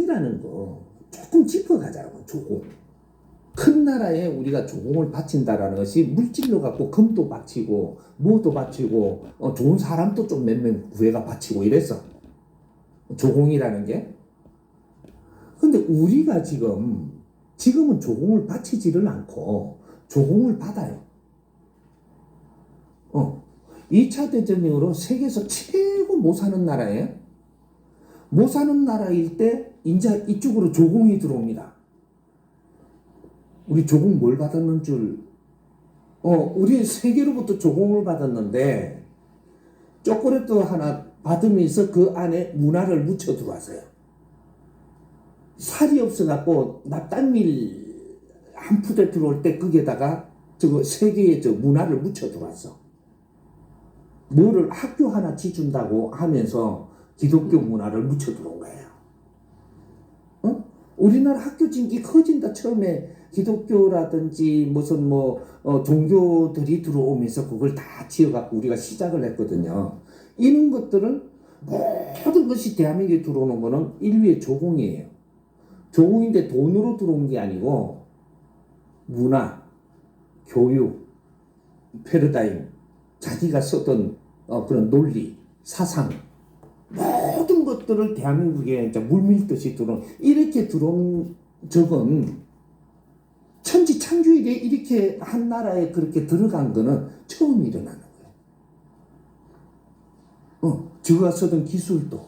조공이라는 거 조금 짚어가자고 조공. 큰 나라에 우리가 조공을 바친다라는 것이 물질로 갖고 금도 바치고 뭐도 바치고 어, 좋은 사람도 좀 몇 명 구해가 바치고 이랬어. 조공이라는 게. 근데 우리가 지금 지금은 조공을 바치지를 않고 조공을 받아요. 어. 2차 대전 이후로 세계에서 최고 못 사는 나라예요. 못 사는 나라일 때 이제 이쪽으로 조공이 들어옵니다. 우리 조공 뭘 받았는 줄, 어, 우리 세계로부터 조공을 받았는데, 초콜릿 하나 받으면서 그 안에 문화를 묻혀 들어왔어요. 살이 없어갖고, 납단밀 한 푸대 들어올 때 거기에다가 저거 세계의 저 문화를 묻혀 들어왔어. 뭐를 학교 하나 지준다고 하면서 기독교 문화를 묻혀 들어온 거예요. 어? 우리나라 학교 진기 커진다 처음에 기독교라든지 무슨 뭐 어, 종교들이 들어오면서 그걸 다 지어갖고 우리가 시작을 했거든요. 이런 것들은 모든 것이 대한민국에 들어오는 거는 인류의 조공이에요. 조공인데 돈으로 들어온 게 아니고 문화, 교육, 패러다임, 자기가 썼던 어, 그런 논리, 사상 모든 것들을 대한민국에 이제 물밀듯이 들어온 이렇게 들어온 적은 천지 창조일에 이렇게 한 나라에 그렇게 들어간 거는 처음 일어나는 거예요. 어, 저가 쓰던 기술도,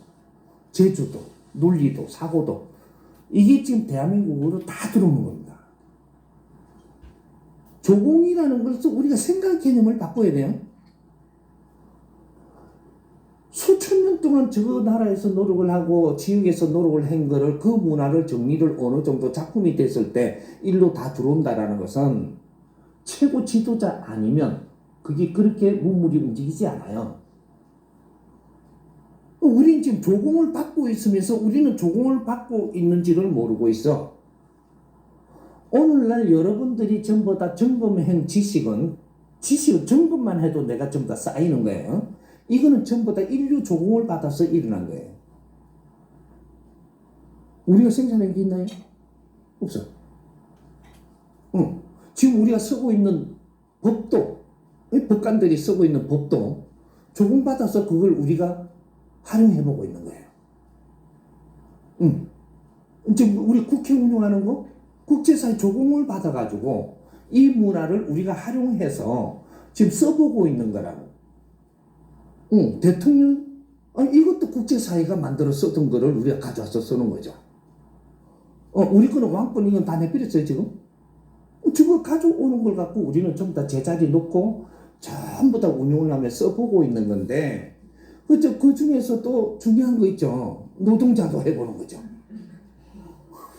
제주도, 논리도, 사고도 이게 지금 대한민국으로 다 들어오는 겁니다. 조공이라는 것을 우리가 생각 개념을 바꿔야 돼요. 수천 년 동안 저 나라에서 노력을 하고 지역에서 노력을 한 거를 그 문화를 정리를 어느 정도 작품이 됐을 때 일로 다 들어온다라는 것은 최고 지도자 아니면 그게 그렇게 문물이 움직이지 않아요. 우리는 지금 조공을 받고 있으면서 우리는 조공을 받고 있는지를 모르고 있어. 오늘날 여러분들이 전부 다 점검한 지식은 지식은 점검만 해도 내가 전부 다 쌓이는 거예요. 이거는 전부 다 인류 조공을 받아서 일어난 거예요. 우리가 생산한 게 있나요? 없어. 응. 지금 우리가 쓰고 있는 법도, 이 법관들이 쓰고 있는 법도 조공받아서 그걸 우리가 활용해보고 있는 거예요. 응. 지금 우리 국회 운영하는 거, 국제사회 조공을 받아가지고 이 문화를 우리가 활용해서 지금 써보고 있는 거라고. 응, 대통령, 아, 이것도 국제사회가 만들어 썼던 거를 우리가 가져와서 쓰는 거죠. 어, 우리 거는 왕권 이건 다 내버렸어요, 지금. 저거 가져오는 걸 갖고 우리는 전부 다 제자리 놓고 전부 다 운용을 하며 써보고 있는 건데, 그죠? 그 중에서 또 중요한 거 있죠. 노동자도 해보는 거죠.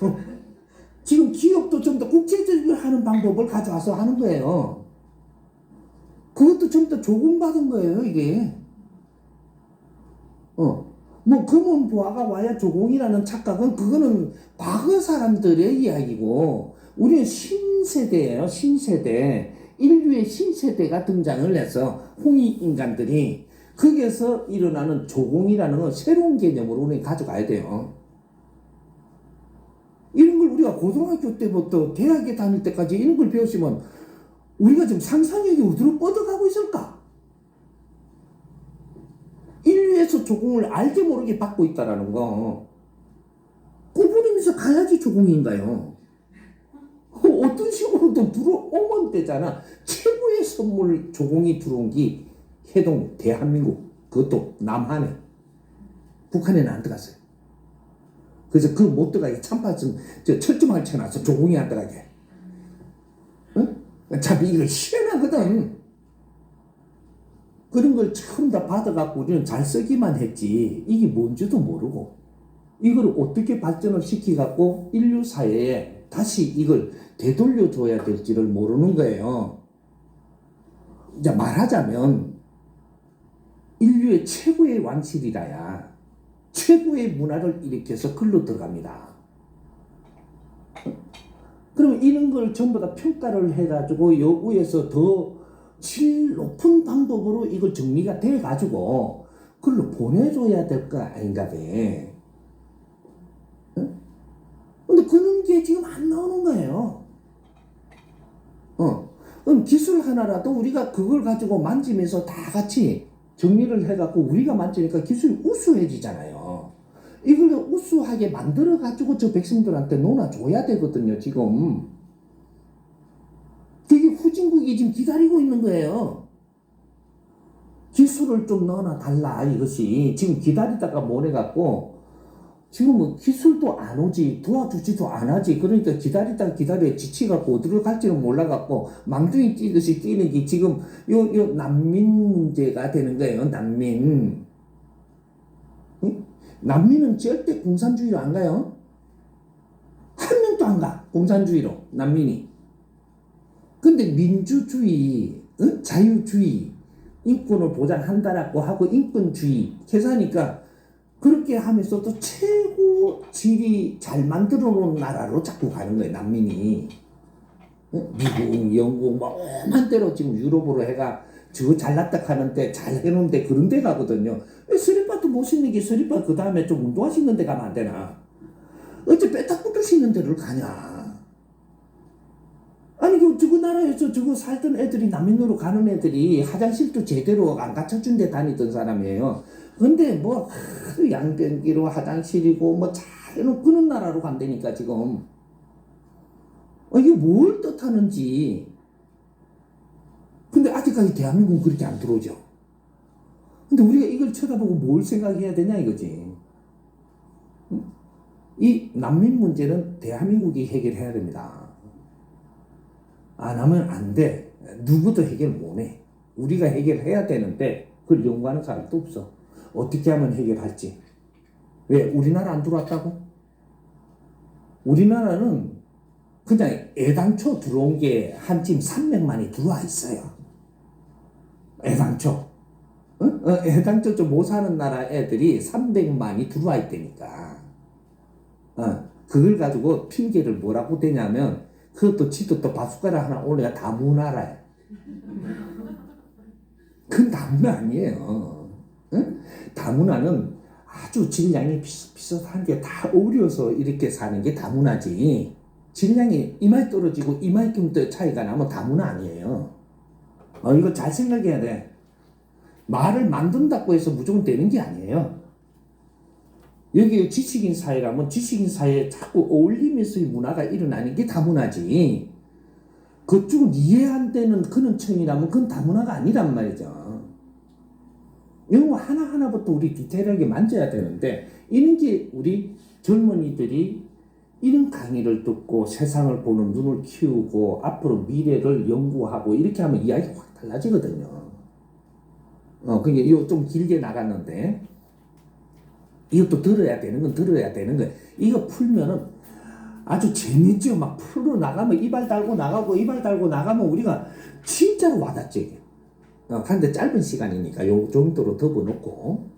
어, 지금 기업도 좀 더 국제적으로 하는 방법을 가져와서 하는 거예요. 그것도 좀 더 조공받은 거예요, 이게. 어. 뭐 금은 보아가 와야 조공이라는 착각은 그거는 과거 사람들의 이야기고 우리는 신세대예요 신세대 인류의 신세대가 등장을 해서 홍익 인간들이 거기에서 일어나는 조공이라는 건 새로운 개념으로 우리 가져가야 돼요 이런 걸 우리가 고등학교 때부터 대학에 다닐 때까지 이런 걸 배웠으면 우리가 지금 상상력이 어디로 뻗어가고 있을까? 인류에서 조공을 알게 모르게 받고 있다라는 거 구부리면서 가야지 조공인가요? 그 어떤 식으로든 들어오면 되잖아. 최고의 선물 조공이 들어온 게 해동 대한민국 그것도 남한에 북한에는 안 들어갔어요. 그래서 그 못 들어가게 참파 좀 저 철조망을 쳐놨어 조공이 안 들어가게. 응? 참 이거 희한하거든. 그런 걸 처음 다 받아갖고 우리는 잘 쓰기만 했지 이게 뭔지도 모르고 이걸 어떻게 발전을 시키갖고 인류 사회에 다시 이걸 되돌려 줘야 될지를 모르는 거예요. 이제 말하자면 인류의 최고의 완실이라야 최고의 문화를 일으켜서 글로 들어갑니다. 그러면 이런 걸 전부 다 평가를 해가지고 여구에서 더 질 높은 방법으로 이걸 정리가 돼 가지고 글로 보내줘야 될 거 아닌가 배. 응? 그게 지금 안 나오는 거예요. 어. 그럼 기술 하나라도 우리가 그걸 가지고 만지면서 다 같이 정리를 해갖고 우리가 만지니까 기술이 우수해지잖아요. 이걸 우수하게 만들어가지고 저 백성들한테 논아줘야 되거든요, 지금. 되게 후진국이 지금 기다리고 있는 거예요. 기술을 좀 넣어놔 달라, 이것이. 지금 기다리다가 못해갖고, 지금은 기술도 안 오지, 도와주지도 안 하지. 그러니까 기다리다가 기다려 지치갖고 어디로 갈지는 몰라갖고, 망둥이 뛰듯이 뛰는 게 지금 요, 요 난민 문제가 되는 거예요, 난민. 응? 난민은 절대 공산주의로 안 가요. 한 명도 안 가, 공산주의로, 난민이. 근데 민주주의, 응? 자유주의, 인권을 보장한다라고 하고 인권주의 계산하니까 그렇게 하면서도 최고 질이 잘 만들어 놓은 나라로 자꾸 가는 거예요, 난민이. 응? 미국, 영국, 뭐, 오만 대로 지금 유럽으로 해가 저거 잘났다 하는데 잘 해놓은데 그런 데 가거든요. 왜 스리빠도 못 신는 게 스리빠 그 다음에 좀 운동화 신는 데 가면 안 되나? 어째 빼딱부터 신는 데를 가냐? 그 저거 나라에서 저거 살던 애들이 난민으로 가는 애들이 화장실도 제대로 안 갖춰준 데 다니던 사람이에요. 근데 뭐 하도 양변기로 화장실이고 뭐 잘 해놓고는 나라로 간다니까 지금. 어, 이게 뭘 뜻하는지. 근데 아직까지 대한민국은 그렇게 안 들어오죠. 근데 우리가 이걸 쳐다보고 뭘 생각해야 되냐 이거지. 응? 이 난민 문제는 대한민국이 해결해야 됩니다. 안 하면 안 돼. 누구도 해결 못 해. 우리가 해결해야 되는데 그걸 연구하는 사람도 없어. 어떻게 하면 해결할지. 왜? 우리나라 안 들어왔다고? 우리나라는 그냥 애당초 들어온 게한찜 300만이 들어와 있어요. 애당초. 어? 어, 애당초 좀 못 사는 나라 애들이 300만이 들어와 있다니까. 어, 그걸 가지고 핑계를 뭐라고 대냐면 그것도 지도 또 바숟가락 하나 올려야 다 문화라요. 그건 다문화 아니에요. 응? 다문화는 아주 질량이 비슷비슷한 게 다 어울려서 이렇게 사는 게 다문화지. 질량이 이마에 떨어지고 이마이큼 더 차이가 나면 다문화 아니에요. 어, 이거 잘 생각해야 돼. 말을 만든다고 해서 무조건 되는 게 아니에요. 여기 지식인 사회라면 지식인 사회에 자꾸 어울리면서의 문화가 일어나는 게 다문화지. 그쪽은 이해 안 되는 그런 청이라면 그건 다문화가 아니란 말이죠. 이런 거 하나하나부터 우리 디테일하게 만져야 되는데, 이런 게 우리 젊은이들이 이런 강의를 듣고 세상을 보는 눈을 키우고 앞으로 미래를 연구하고 이렇게 하면 이야기가 확 달라지거든요. 어, 그게 이거 좀 길게 나갔는데, 이것도 들어야 되는 건 들어야 되는 거예요. 이거 풀면은 아주 재밌죠. 막 풀어 나가면 이발 달고 나가고 이발 달고 나가면 우리가 진짜로 와닿죠. 이게. 어, 근데 짧은 시간이니까 요 정도로 덮어놓고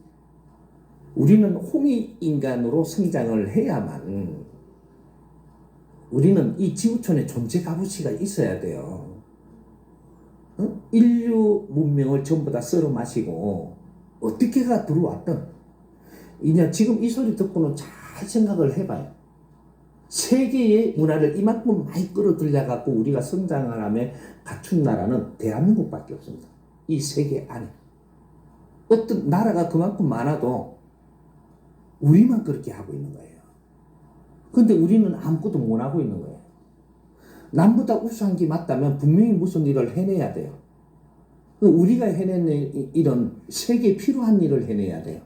우리는 홍익 인간으로 성장을 해야만 우리는 이 지구촌에 존재 값어치가 있어야 돼요. 어? 인류 문명을 전부 다 썰어 마시고 어떻게가 들어왔던 이냐 지금 이 소리 듣고는 잘 생각을 해봐요. 세계의 문화를 이만큼 많이 끌어들여 갖고 우리가 성장을 하며 갖춘 나라는 대한민국밖에 없습니다. 이 세계 안에 어떤 나라가 그만큼 많아도 우리만 그렇게 하고 있는 거예요. 근데 우리는 아무것도 못 하고 있는 거예요. 남보다 우수한 게 맞다면 분명히 무슨 일을 해내야 돼요. 우리가 해내는 일은 세계에 필요한 일을 해내야 돼요.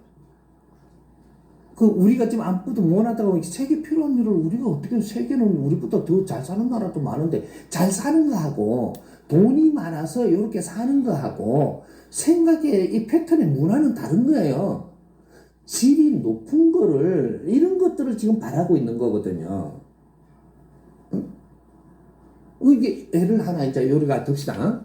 그 우리가 지금 아무것도 못하다고 세계 필요한 일을 우리가 어떻게 세계는 우리보다 더 잘 사는 나라도 많은데 잘 사는 거하고 돈이 많아서 이렇게 사는 거하고 생각의 이 패턴의 문화는 다른 거예요. 질이 높은 거를 이런 것들을 지금 바라고 있는 거거든요. 응? 이게 예를 하나 이제 요리가 듭시다.